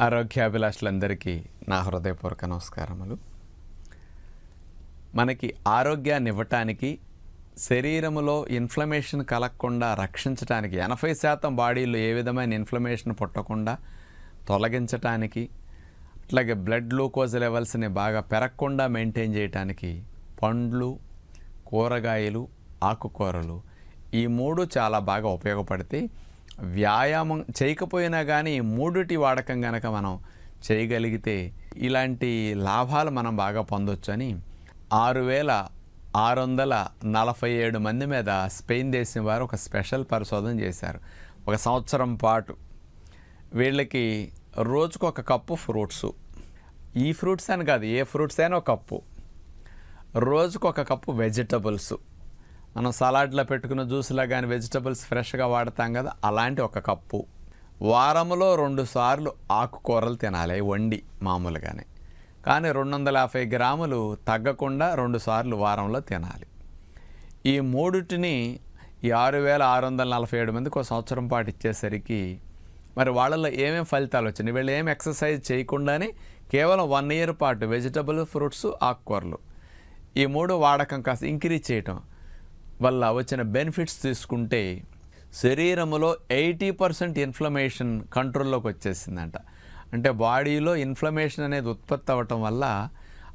ఆరోగ్యాభిలాషులందరికీ నా హృదయపూర్వక నమస్కారములు. మనకి ఆరోగ్యాన్ని ఇవ్వటానికి శరీరములో ఇన్ఫ్లమేషన్ కలగకుండా రక్షించటానికి ఎనభై శాతం బాడీలో ఏ విధమైన ఇన్ఫ్లమేషన్ పుట్టకుండా తొలగించటానికి అట్లాగే బ్లడ్ గ్లూకోజ్ లెవెల్స్ని బాగా పెరగకుండా మెయింటైన్ చేయటానికి పండ్లు కూరగాయలు ఆకుకూరలు ఈ మూడు చాలా బాగా ఉపయోగపడతాయి. వ్యాయామం చేయకపోయినా కానీ మూడిటి వాడకం కనుక మనం చేయగలిగితే ఇలాంటి లాభాలు మనం బాగా పొందొచ్చు అని ఆరు వేల ఆరు వందల నలభై ఏడు మంది మీద స్పెయిన్ దేశం వారు ఒక స్పెషల్ పరిశోధన చేశారు. ఒక సంవత్సరం పాటు వీళ్ళకి రోజుకు ఒక కప్పు ఫ్రూట్స్. ఈ ఫ్రూట్స్ అని కాదు ఏ ఫ్రూట్స్ అయినా ఒక కప్పు. రోజుకు ఒక కప్పు వెజిటబుల్స్. మనం సలాడ్లో పెట్టుకున్న జ్యూస్లో కానీ వెజిటబుల్స్ ఫ్రెష్గా వాడతాం కదా అలాంటి ఒక కప్పు. వారంలో రెండు సార్లు ఆకుకూరలు తినాలి వండి మామూలుగానే. కానీ రెండు వందల యాభై గ్రాములు తగ్గకుండా రెండు సార్లు వారంలో తినాలి. ఈ మూడుటిని ఈ ఆరు వేల ఆరు వందల నలభై ఏడు మందికి ఒక సంవత్సరం పాటు ఇచ్చేసరికి మరి వాళ్ళలో ఏమేమి ఫలితాలు వచ్చినాయి? వీళ్ళు ఏం ఎక్సర్సైజ్ చేయకుండానే కేవలం వన్ ఇయర్ పాటు వెజిటబుల్ ఫ్రూట్స్ ఆకుకూరలు. ఈ మూడు వాడకం కాస్త ఇంక్రీజ్ చేయటం. వల్ల వచ్చిన బెనిఫిట్స్ తీసుకుంటే శరీరములో ఎయిటీ పర్సెంట్ ఇన్ఫ్లమేషన్ కంట్రోల్లోకి వచ్చేసిందంట. అంటే బాడీలో ఇన్ఫ్లమేషన్ అనేది ఉత్పత్తి అవ్వటం వల్ల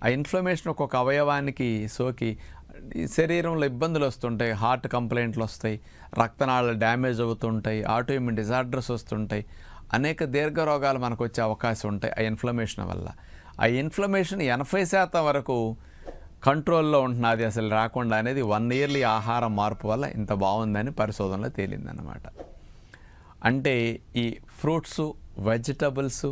ఆ ఇన్ఫ్లమేషన్ ఒక్కొక్క అవయవానికి సోకి శరీరంలో ఇబ్బందులు వస్తుంటాయి హార్ట్ కంప్లైంట్లు వస్తాయి రక్తనాళాలు డ్యామేజ్ అవుతుంటాయి ఆటోఇమ్యూన్ డిజార్డర్స్ వస్తుంటాయి అనేక దీర్ఘ రోగాలు మనకు వచ్చే అవకాశం ఉంటాయి ఆ ఇన్ఫ్లమేషన్ వల్ల. ఆ ఇన్ఫ్లమేషన్ ఎనభై శాతం వరకు కంట్రోల్లో ఉంటున్నది అసలు రాకుండా అనేది వన్ ఇయర్లీ ఆహార మార్పు వల్ల ఇంత బాగుందని పరిశోధనలో తేలిందనమాట అంటే ఈ ఫ్రూట్స్ వెజిటబుల్స్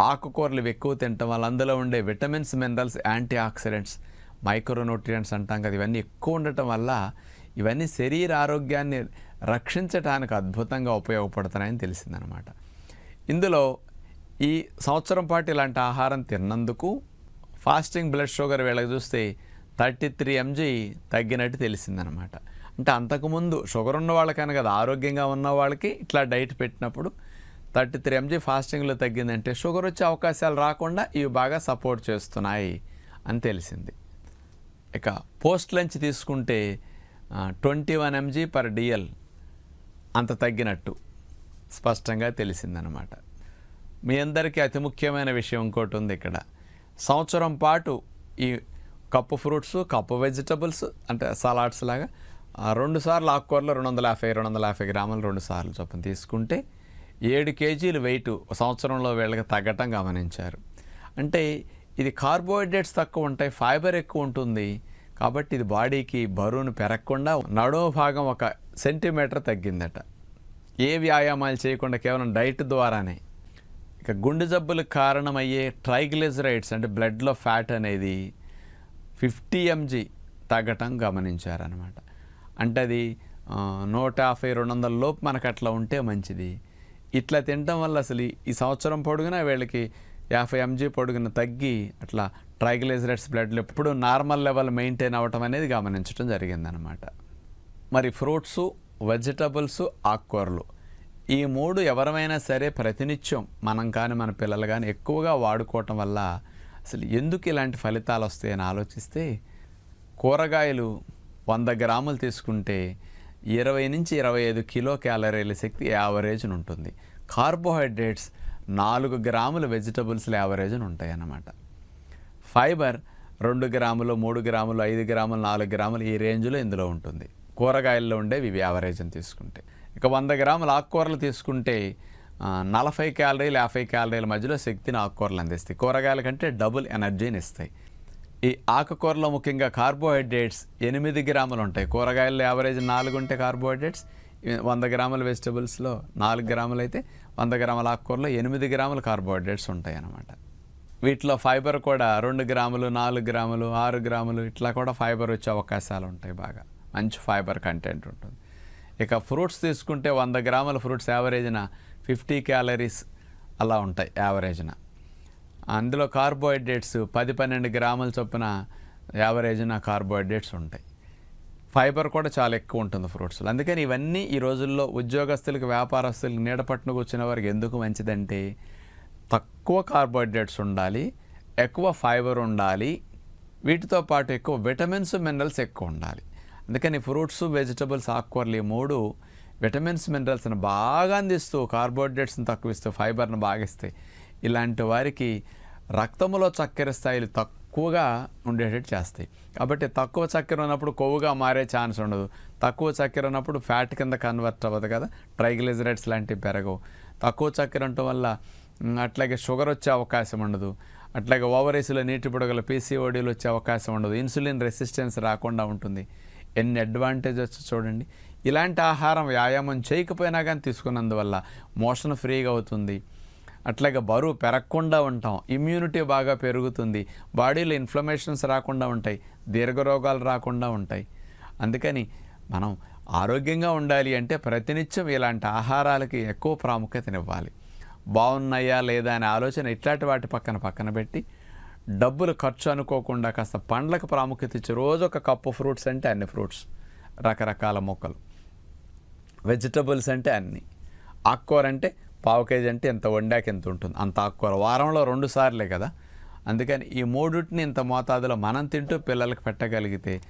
ఆకుకూరలు ఎక్కువ తినటం వల్ల అందులో ఉండే vitamins minerals antioxidants micronutrients అంటాం కదా ఇవన్నీ ఎక్కువ ఉండటం వల్ల ఇవన్నీ శరీర ఆరోగ్యాన్ని రక్షించడానికి అద్భుతంగా ఉపయోగపడుతున్నాయని తెలిసిందనమాట ఇందులో ఈ సంవత్సరం పాటు ఇలాంటి ఆహారం తిన్నందుకు ఫాస్టింగ్ బ్లడ్ షుగర్ వీళ్ళకి చూస్తే థర్టీ త్రీ ఎంజీ తగ్గినట్టు తెలిసిందనమాట. అంటే అంతకుముందు షుగర్ ఉన్న వాళ్ళకైనా కదా ఆరోగ్యంగా ఉన్న వాళ్ళకి ఇట్లా డైట్ పెట్టినప్పుడు థర్టీ త్రీ ఎంజీ ఫాస్టింగ్లో తగ్గిందంటే షుగర్ వచ్చే అవకాశాలు రాకుండా ఇవి బాగా సపోర్ట్ చేస్తున్నాయి అని తెలిసింది. ఇక పోస్ట్ లంచ్ తీసుకుంటే twenty one MG per DL అంత తగ్గినట్టు స్పష్టంగా తెలిసిందనమాట. మీ అందరికీ అతి ముఖ్యమైన విషయం ఇంకోటి ఉంది ఇక్కడ. సంవత్సరం పాటు ఈ కప్పు ఫ్రూట్స్ కప్పు వెజిటబుల్స్ అంటే సలాడ్స్ లాగా రెండు సార్లు ఆకుకూరలు రెండు వందల యాభై రెండు వందల యాభై గ్రాములు రెండు సార్లు చొప్పున తీసుకుంటే ఏడు కేజీలు వెయిట్ సంవత్సరంలో వీళ్ళకి తగ్గటం గమనించారు. అంటే ఇది కార్బోహైడ్రేట్స్ తక్కువ ఉంటాయి ఫైబర్ ఎక్కువ ఉంటుంది కాబట్టి ఇది బాడీకి బరువును పెరగకుండా నడుము భాగం ఒక సెంటీమీటర్ తగ్గిందట. ఏ వ్యాయామాలు చేయకుండా కేవలం డైట్ ద్వారానే ఇక గుండె జబ్బులకు కారణమయ్యే ట్రైగ్లిజరైడ్స్ అంటే బ్లడ్లో ఫ్యాట్ అనేది ఫిఫ్టీ ఎంజీ తగ్గటం గమనించారనమాట అంటే అది నూట యాభై రెండు వందల లోపు మనకు అట్లా ఉంటే మంచిది. ఇట్లా తినటం వల్ల అసలు ఈ- సంవత్సరం పొడుగునా వీళ్ళకి యాభై ఎంజీ పొడుగున తగ్గి అట్లా ట్రైగ్లిజరైడ్స్ బ్లడ్లు ఎప్పుడు నార్మల్ లెవెల్ మెయింటైన్ అవ్వటం అనేది గమనించడం జరిగిందనమాట మరి ఫ్రూట్స్ వెజిటబుల్స్ ఆకుకూరలు ఈ మూడు ఎవరమైనా సరే ప్రతినిత్యం మనం కానీ మన పిల్లలు కానీ ఎక్కువగా వాడుకోవటం వల్ల అసలు ఎందుకు ఇలాంటి ఫలితాలు వస్తాయని ఆలోచిస్తే కూరగాయలు వంద గ్రాములు తీసుకుంటే ఇరవై నుంచి ఇరవై ఐదు కిలో క్యాలరీల శక్తి యావరేజ్ని ఉంటుంది. కార్బోహైడ్రేట్స్ నాలుగు గ్రాముల వెజిటబుల్స్ల యావరేజ్ని ఉంటాయి అన్నమాట ఫైబర్ రెండు గ్రాములు మూడు గ్రాములు ఐదు గ్రాములు నాలుగు గ్రాములు ఈ రేంజ్లో ఇందులో ఉంటుంది. కూరగాయల్లో ఉండేవి ఇవి యావరేజ్ తీసుకుంటే. ఇక వంద గ్రాముల ఆకుకూరలు తీసుకుంటే నలభై క్యాలరీలు యాభై క్యాలరీల మధ్యలో శక్తిని ఆకుకూరలు అందిస్తాయి. కూరగాయల కంటే డబుల్ ఎనర్జీని ఇస్తాయి. ఈ ఆకుకూరలో ముఖ్యంగా కార్బోహైడ్రేట్స్ ఎనిమిది గ్రాములు ఉంటాయి. కూరగాయల్లో యావరేజ్ నాలుగు ఉంటే కార్బోహైడ్రేట్స్ వంద గ్రాముల వెజిటబుల్స్లో నాలుగు గ్రాములు అయితే వంద గ్రాముల ఆకుకూరలో ఎనిమిది గ్రాముల కార్బోహైడ్రేట్స్ ఉంటాయి అన్నమాట. వీటిలో ఫైబర్ కూడా రెండు గ్రాములు నాలుగు గ్రాములు ఆరు గ్రాములు ఇట్లా కూడా ఫైబర్ వచ్చే అవకాశాలు ఉంటాయి బాగా. మంచి ఫైబర్ కంటెంట్ ఉంటుంది. ఇక ఫ్రూట్స్ తీసుకుంటే వంద గ్రాముల ఫ్రూట్స్ యావరేజ్న ఫిఫ్టీ క్యాలరీస్ అలా ఉంటాయి యావరేజ్న. అందులో కార్బోహైడ్రేట్స్ పది పన్నెండు గ్రాముల చొప్పున యావరేజ్న కార్బోహైడ్రేట్స్ ఉంటాయి. ఫైబర్ కూడా చాలా ఎక్కువ ఉంటుంది ఫ్రూట్స్లో. అందుకని ఇవన్నీ ఈ రోజుల్లో ఉద్యోగస్తులకు వ్యాపారస్తులకు నీడపట్టును కూర్చున్న వారికి ఎందుకు మంచిదంటే తక్కువ కార్బోహైడ్రేట్స్ ఉండాలి ఎక్కువ ఫైబర్ ఉండాలి వీటితో పాటు ఎక్కువ విటమిన్స్ మినరల్స్ ఎక్కువ ఉండాలి. అందుకని ఫ్రూట్స్ వెజిటబుల్స్ ఆకుకూరలు ఈ మూడు విటమిన్స్ మినరల్స్ని బాగా అందిస్తూ కార్బోహైడ్రేట్స్ని తక్కువ ఇస్తూ ఫైబర్ని బాగా ఇస్తాయి ఇలాంటి వారికి రక్తంలో చక్కెర స్థాయిలు తక్కువగా ఉండేటట్టు చేస్తాయి. కాబట్టి తక్కువ చక్కెర ఉన్నప్పుడు కొవ్వుగా మారే ఛాన్స్ ఉండదు. తక్కువ చక్కెర ఉన్నప్పుడు ఫ్యాట్ కింద కన్వర్ట్ అవ్వదు కదా. ట్రైగ్లిజరైడ్స్ లాంటివి పెరగవు. తక్కువ చక్కెర ఉండటం వల్ల అట్లాగే షుగర్ వచ్చే అవకాశం ఉండదు. అట్లాగే ఓవరీస్లో నీటి పొడగల పీసీఓడీలు వచ్చే అవకాశం ఉండదు. ఇన్సులిన్ రెసిస్టెన్స్ రాకుండా ఉంటుంది. ఎన్ని అడ్వాంటేజెస్ చూడండి. ఇలాంటి ఆహారం వ్యాయామం చేయకపోయినా కానీ తీసుకున్నందువల్ల మోషన్ ఫ్రీగా అవుతుంది. అట్లాగే బరువు పెరగకుండా ఉంటాం. ఇమ్యూనిటీ బాగా పెరుగుతుంది. బాడీలో ఇన్ఫ్లమేషన్స్ రాకుండా ఉంటాయి. దీర్ఘరోగాలు రాకుండా ఉంటాయి. అందుకని మనం ఆరోగ్యంగా ఉండాలి అంటే ప్రతినిత్యం ఇలాంటి ఆహారాలకి ఎక్కువ ప్రాముఖ్యతనివ్వాలి. బాగున్నాయా లేదా అనే ఆలోచన ఇట్లాంటి వాటి పక్కన పక్కన పెట్టి డబ్బులు ఖర్చు అనుకోకుండా కాస్త పండ్లకు ప్రాముఖ్యత ఇచ్చి రోజు ఒక కప్పు ఫ్రూట్స్ అంటే అన్ని ఫ్రూట్స్ రకరకాల మొక్కలు. వెజిటబుల్స్ అంటే అన్ని. ఆకుకూర అంటే పావు కేజీ అంటే ఎంత వండాక ఎంత ఉంటుంది. అంత ఆకుకూర వారంలో రెండు సార్లే కదా. అందుకని ఈ మూడుటిని ఇంత మోతాదులో మనం తింటూ పిల్లలకు పెట్టగలిగితే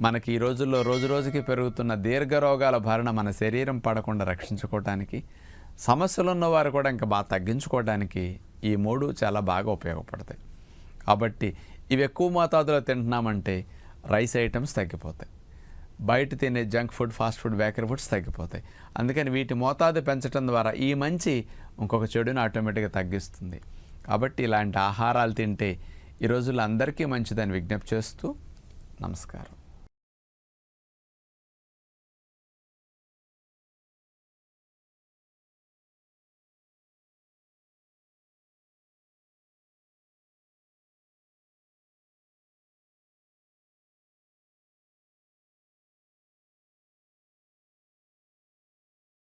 మనకి ఈ రోజుల్లో రోజు రోజుకి పెరుగుతున్న దీర్ఘ రోగాల బారిన మన శరీరం పడకుండా రక్షించుకోవడానికి సమస్యలు ఉన్నవారు కూడా ఇంకా బాగా తగ్గించుకోవడానికి ఈ మూడు చాలా బాగా ఉపయోగపడతాయి. కాబట్టి ఇవి ఎక్కువ మోతాదులో తింటున్నామంటే రైస్ ఐటమ్స్ తగ్గిపోతాయి. బయట తినే junk food fast food bakery foods తగ్గిపోతాయి. అందుకని వీటి మోతాదు పెంచడం ద్వారా ఈ మంచి ఇంకొక చెడుని ఆటోమేటిక్గా తగ్గిస్తుంది. కాబట్టి ఇలాంటి ఆహారాలు తింటే ఈ రోజుల్లో అందరికీ మంచిదని విజ్ఞప్తి చేస్తూ నమస్కారం.